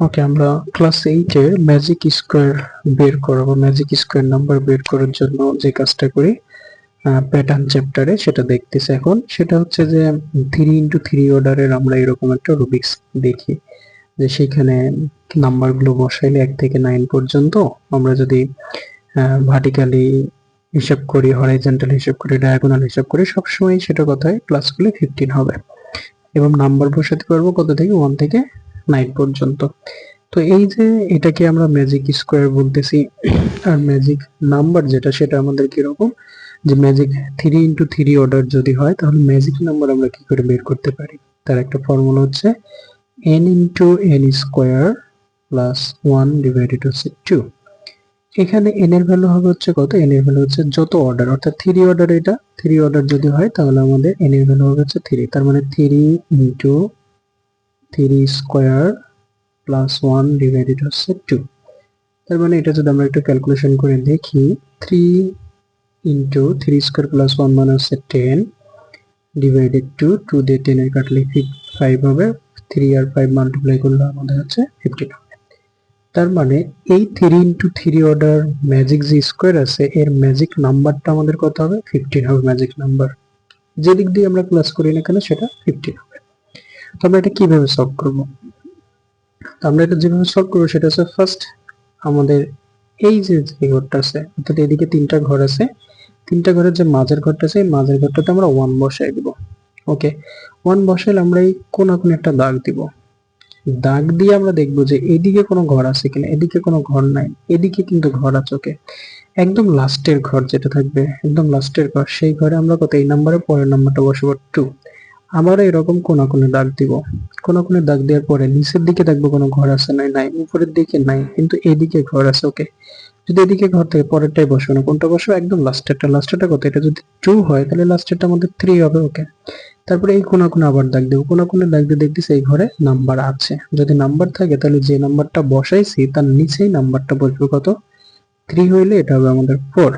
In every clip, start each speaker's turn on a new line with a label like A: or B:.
A: ওকে আমরা ক্লাস এইটে magic square বের করব। ম্যাজিক স্কোয়ার নাম্বার বের করার জন্য যে কাজটা করি প্যাটার্ন চ্যাপ্টারে সেটা দেখতেছি এখন। সেটা হচ্ছে যে থ্রি ইন্টু থ্রি অর্ডারের আমরা এরকম একটা রুবিক্স দেখি। যে সেখানে নাম্বারগুলো বসাইলে এক থেকে নাইন পর্যন্ত আমরা যদি ভার্টিক্যালি হিসাব করি হরাইজেন্টাল হিসাব করি ডায়াগোনাল হিসাব করি, সবসময় সেটা কথায় ক্লাসগুলো ফিফটিন হবে। এবং নাম্বার বসাতে পারব কত থেকে? ওয়ান থেকে নাইন পর্যন্ত। তো এই যে এটাকে আমরা ম্যাজিক স্কোয়ার বলতেছি, আর ম্যাজিক নাম্বার যেটা সেটা আমাদের কীরকম? যে magic three into three order যদি হয়, তাহলে ম্যাজিক নাম্বার আমরা কি করে বের করতে পারি? তার একটা ফর্মুলা হচ্ছে N into N square plus one divided হচ্ছে টু এখানে এন এর ভ্যালু হবে হচ্ছে কত? এন এর ভ্যালু হচ্ছে যত অর্ডার অর্থাৎ থ্রি অর্ডার এটা। থ্রি অর্ডার যদি হয়, তাহলে আমাদের এন এর ভ্যালু হবে হচ্ছে থ্রি তার মানে three into three square plus one divided হচ্ছে টু। তার মানে এটা যদি আমরা একটু ক্যালকুলেশন করে দেখি, three into three square plus one মানে হচ্ছে টেন ডিভাইডেড টু টু দিয়ে টেনের কাটলে ফাইভ হবে, থ্রি আর ফাইভ মাল্টিপ্লাই করলে আমাদের হচ্ছে ফিফটিন হবে তার মানে এই three into three order magic যে স্কোয়ার আছে, এর ম্যাজিক নাম্বারটা আমাদের কত হবে? ফিফটিন হবে ম্যাজিক নাম্বার। যে দিক দিয়ে আমরা ক্লাস করি না কেন, সেটা ফিফটিন হবে। তো আমরা এটা কীভাবে সলভ করব? তো আমরা এটা যেভাবে সলভ করব সেটা হচ্ছে ফার্স্ট আমাদের এই যে ঘরটা আছে, অর্থাৎ এদিকে তিনটা ঘর আছে, তিনটা ঘরের যে মাঝের ঘরটা আছে, এই মাঝের ঘরটাতে আমরা ওয়ান বসাই দিব। ওকে ওয়ান বসাইলে আমরা এই কোন কোন একটা দাগ দিব। দাগ দিয়ে আমরা দেখব যে এদিকে কোনো ঘর আছে কিনা, এদিকে কোনো ঘর নাই, এদিকে কিন্তু ঘর আছে ওকে একদম লাস্টের ঘর যেটা থাকবে, একদম লাস্টের ঘর, সেই ঘরে আমরা কত, এই নাম্বারে পরের নাম্বারটা বসাবো টু আবারও এরকম কোনা কোনে দাগ দিব। কোনা কোনে দাগ দেওয়ার পরে নিচের দিকে দেখব কোনো ঘর আছে নাই নাই। উপরের দিকে নাই, কিন্তু এদিকে ঘর আছে, ওকে? যদি এদিকে ঘর থেকে, পরেরটাই বসবে না। কোনটা বসবে? একদম লাস্টেরটা। লাস্টেরটা কত? এটা যদি টু হয়, তাহলে লাস্টেরটা আমাদের থ্রি হবে, ওকে? তারপরে এই কোনা কোনে আবার দাগ দেবো। কোনা কোনে দাগ দিয়ে দেখতেছি এই ঘরে নাম্বার আছে। যদি নাম্বার থাকে, তাহলে যে নাম্বারটা বসাইছি, তার নিচেই নাম্বারটা বসবে কত? থ্রি হইলে এটা হবে আমাদের ফোর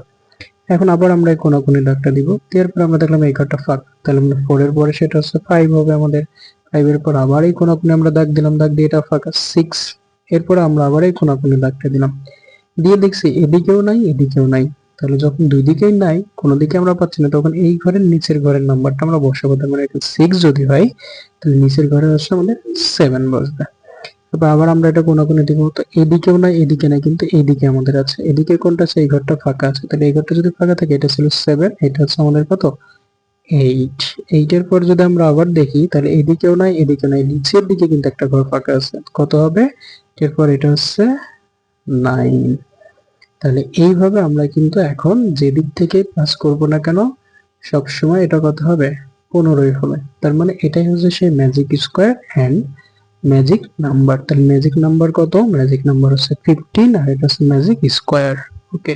A: এখন আবার আমরা এই কোনা কোনে দাগটা দিব। এরপর আমরা দেখলাম এই ঘরটা ফাঁক। তাহলে আমরা ফোর এর পরে সেটা হচ্ছে ফাইভ হবে আমাদের। ফাইভ এর পর আবার এই কোনা কোনে আমরা দাগ দিলাম। দাগ দিয়ে এটা ফাঁকা। সিক্স এরপর আমরা আবার এই কোনা কোনে দাগটা দিলাম। দিয়ে দেখছি এদিকেও নাই এদিকেও নাই। তাহলে যখন দুই দিকেই নাই, কোনো দিকে আমরা পাচ্ছি না, তখন এই ঘরের নিচের ঘরের নাম্বারটা আমরা বসাবো। তার মানে সিক্স যদি হয়, তাহলে নিচের ঘরে হচ্ছে আমাদের সেভেন বসবে। তারপর আবার আমরা এটা কোনো দিব তো এদিকেও নাই এদিকে নাই কিন্তু এদিকে আমাদের আছে। এদিকে কোনটা আছে? এই ঘরটা ফাঁকা আছে। তাহলে এই ঘরটা যদি ফাঁকা থাকে, এটা ছিল সেভেন এটা হচ্ছে আমাদের কত? এইট এইটের পর যদি আমরা আবার দেখি, তাহলে এদিকেও নাই এদিকে নাই নিচের দিকে কিন্তু একটা ঘর ফাঁকা আছে। কত হবে? এরপর এটা হচ্ছে নাইন তাহলে এইভাবে আমরা কিন্তু এখন যে দিক থেকে পাস করব না কেন, সবসময় এটা কত হবে? পনেরোই হবে। তার মানে এটাই হচ্ছে সেই magic square and magic number তাহলে ম্যাজিক নাম্বার কত ম্যাজিক নাম্বার হচ্ছে ফিফটিন আর এটা হচ্ছে ম্যাজিক স্কোয়ার ওকে